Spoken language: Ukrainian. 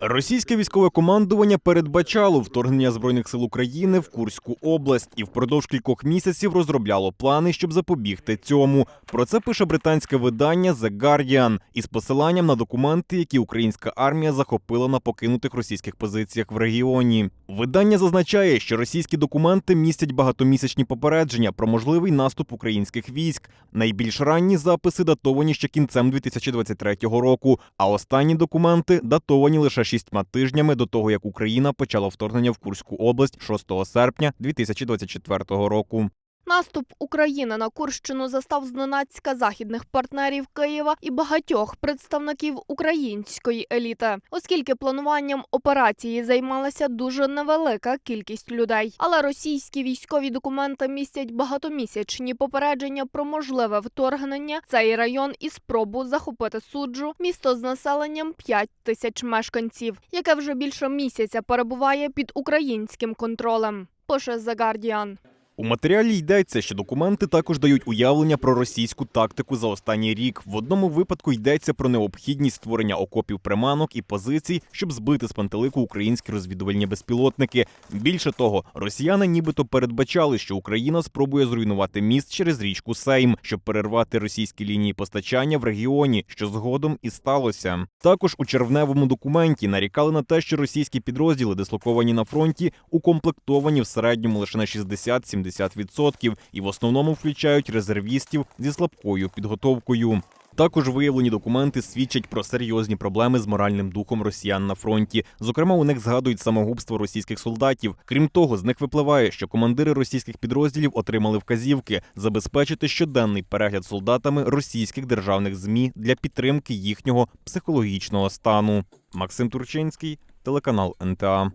Російське військове командування передбачало вторгнення збройних сил України в Курську область і впродовж кількох місяців розробляло плани, щоб запобігти цьому. Про це пише британське видання The Guardian із посиланням на документи, які українська армія захопила на покинутих російських позиціях в регіоні. Видання зазначає, що російські документи містять багатомісячні попередження про можливий наступ українських військ. Найбільш ранні записи датовані ще кінцем 2023 року, а останні документи датовані лише шістьма тижнями до того, як Україна почала вторгнення в Курську область 6 серпня 2024 року. Наступ України на Курщину застав зненацька західних партнерів Києва і багатьох представників української еліти, оскільки плануванням операції займалася дуже невелика кількість людей. Але російські військові документи містять багатомісячні попередження про можливе вторгнення цей район і спробу захопити суджу, місто з населенням 5 тисяч мешканців, яке вже більше місяця перебуває під українським контролем. Пише The Guardian. У матеріалі йдеться, що документи також дають уявлення про російську тактику за останній рік. В одному випадку йдеться про необхідність створення окопів приманок і позицій, щоб збити з пантелику українські розвідувальні безпілотники. Більше того, росіяни нібито передбачали, що Україна спробує зруйнувати міст через річку Сейм, щоб перервати російські лінії постачання в регіоні, що згодом і сталося. Також у червневому документі нарікали на те, що російські підрозділи, дислоковані на фронті, укомплектовані в середньому лише на 60-70% і в основному включають резервістів зі слабкою підготовкою. Також виявлені документи свідчать про серйозні проблеми з моральним духом росіян на фронті. Зокрема, у них згадують самогубство російських солдатів. Крім того, з них випливає, що командири російських підрозділів отримали вказівки забезпечити щоденний перегляд солдатами російських державних змі для підтримки їхнього психологічного стану. Максим Турчинський, телеканал НТА.